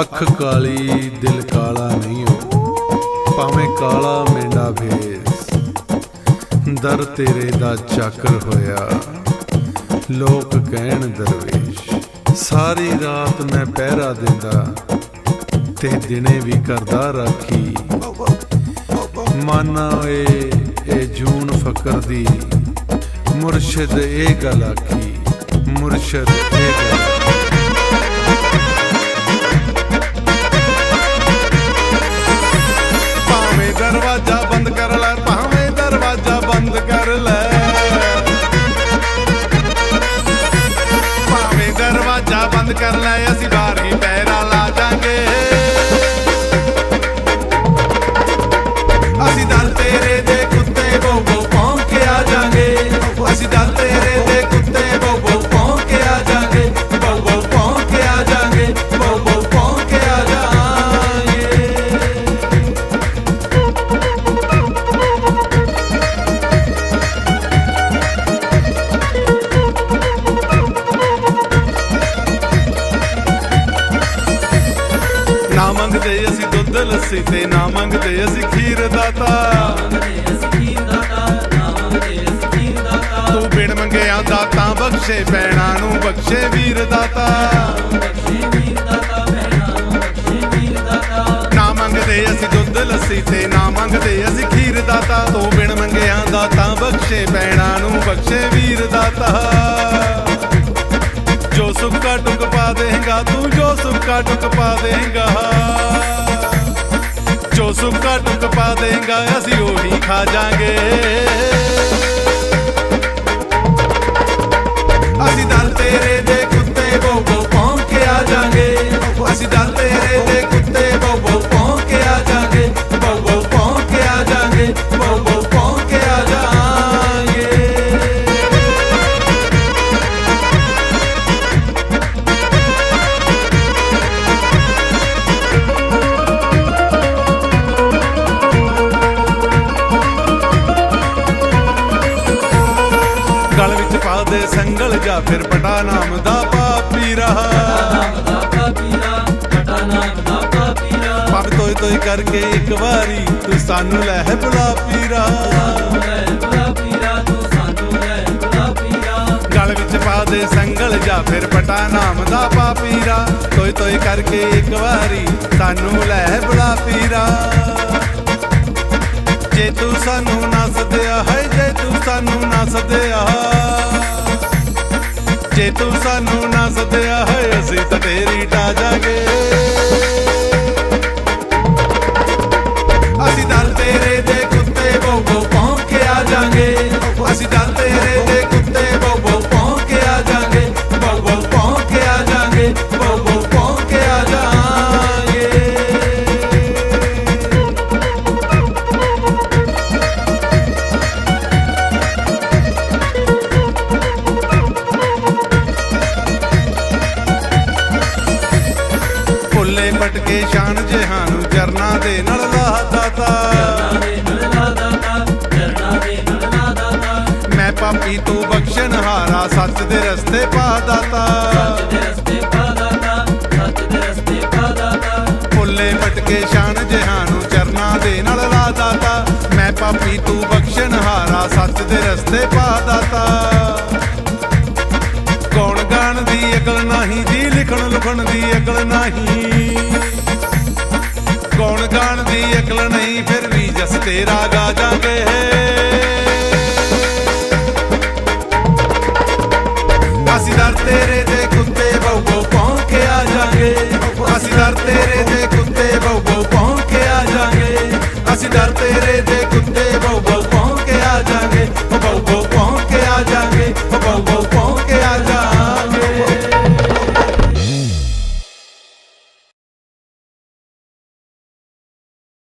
ਅੱਖ ਕਾਲੀ, ਦਿਲ ਕਾਲਾ ਨਹੀਂ ਹੋ। ਭਾਵੇਂ ਕਾਲਾ ਮੇਂਡਾ ਭੇਸ ਦਰ ਤੇਰੇ ਦਾ ਚਾਕਰ ਹੋਇਆ। ਲੋਕ ਕਹਿਣ ਦਰਵੇਸ਼, ਸਾਰੀ ਰਾਤ ਮੈਂ ਪਹਿਰਾ ਦਿੰਦਾ, ਤੇ ਦਿਨੇ ਵੀ ਕਰਦਾ ਰਾਖੀ। ਮਾਨਾ ਏ ਇਹ ਜੂਨ ਫਕਰ ਦੀ, ਮੁਰਸ਼ਿਦ ਇਹ ਗੱਲ ਆਖੀ, ਮੁਰਸ਼ਿਦ ਇਹ ਗੱਲ ਬੰਦ ਕਰ ਲੈ ਨਾ ਮੰਗਦੇ ਅਸੀਂ ਦੁੱਧ, ਲੱਸੀ ਤੇ ਨਾ ਮੰਗਦੇ ਅਸੀਂ ਖੀਰ ਦਾਤਾ ਤੂੰ ਬਿਨ ਮੰਗਿਆ ਦਾਤਾ ਬਖਸ਼ੇ ਪੈਣਾ ਨੂੰ, ਬਖਸ਼ੇ ਵੀਰ ਦਾਤਾ ਨਾ ਮੰਗਦੇ ਅਸੀਂ ਦੁੱਧ, ਲੱਸੀ ਤੇ ਨਾ ਮੰਗਦੇ ਅਸੀਂ ਖੀਰ ਦਾਤਾ ਤੂੰ ਬਿਨ ਮੰਗਿਆ ਦਾਤਾ ਬਖਸ਼ੇ ਪੈਣਾ ਨੂੰ, ਬਖਸ਼ੇ ਵੀਰ ਦਾਤਾ ਤੂੰ ਜੋ ਸੁੱਕਾ ਟੁਕ ਪਾ ਦੇਗਾ। ਜੋ ਸੁੱਕਾ ਟੁਕ ਪਾ ਦੇਗਾ, ਅਸੀਂ ਉਹੀ ਖਾ ਜਾਾਂਗੇ। ਅਸੀਂ ਦਰ ਤੇਰੇ ਦੇ ਦੇ ਸੰਗਲ ਜਾ ਫਿਰ ਪਟਾ ਨਾਮ ਦਾ ਪਾਪੀ ਰਹਾ ਪੱਗ ਤੋਈ ਤੋਈ ਕਰਕੇ ਇੱਕ ਵਾਰੀ ਤੂੰ ਸਾਨੂੰ ਲੈ ਬੁਲਾ ਪੀਰਾ। ਗਲ ਵਿੱਚ ਪਾ ਦੇ ਸੰਗਲ ਜਾ ਫਿਰ ਪਟਾ ਨਾਮ ਦਾ ਪਾਪੀਰਾ ਤੋਈ ਤੋਈ ਕਰਕੇ ਇੱਕ ਵਾਰੀ ਸਾਨੂੰ ਲੈ ਹੈ ਬੁਲਾ ਪੀਰਾ। ਜੇ ਤੂੰ ਸਾਨੂੰ ਨਾ ਸਾਨੂੰ ਨਾ ਸੱਦਿਆ। ਜੇ ਤੂੰ ਸਾਨੂੰ ਨਾ ਸੱਦਿਆ ਹੈ ਅਸੀਂ ਤਾਂ ਤੇਰੀ ਟਾ ਜਾਗੇ। ਭੁੱਲੇ ਪਟਕੇ ਸ਼ਾਨ ਜਹਾਨ ਚਰਨਾ ਦੇ ਨਾਲ ਲਾਹਦਾਤਾ ਮੈਂ ਪਾਪੀ ਤੂੰ ਬਖਸ਼ਣ ਹਾਰਾ ਸੱਚ ਦੇ ਰਸਤੇ ਪਾ ਦਾਤਾ। ਭੁੱਲੇ ਪਟਕੇ ਸ਼ਾਨ ਜਹਾਨ ਚਰਨਾ ਦੇ ਨਾਲ ਲਾਹਦਾਤਾ ਮੈਂ ਪਾਪੀ ਤੂੰ ਬਖਸ਼ਣ ਹਾਰਾ ਸੱਚ ਦੇ ਰਸਤੇ ਪਾ ਦਾਤਾ। ਸੁਖਣ ਦੀ ਅਕਲ ਨਹੀਂ। ਕੌਣ ਗਾਣ ਦੀ ਅਕਲ ਨਹੀਂ, ਫਿਰ ਵੀ ਜਸ ਤੇਰਾ ਗਾ ਜਾਵੇ ਅਸੀਂ ਦਰ ਤੇਰੇ ਦੇ ਕੁੱਤੇ ਬਹੁਤ ਪਹੁੰਚ ਕੇ ਆ ਜਾਗੇ। ਅਸੀਂ ਦਰ ਤੇਰੇ ਦੇ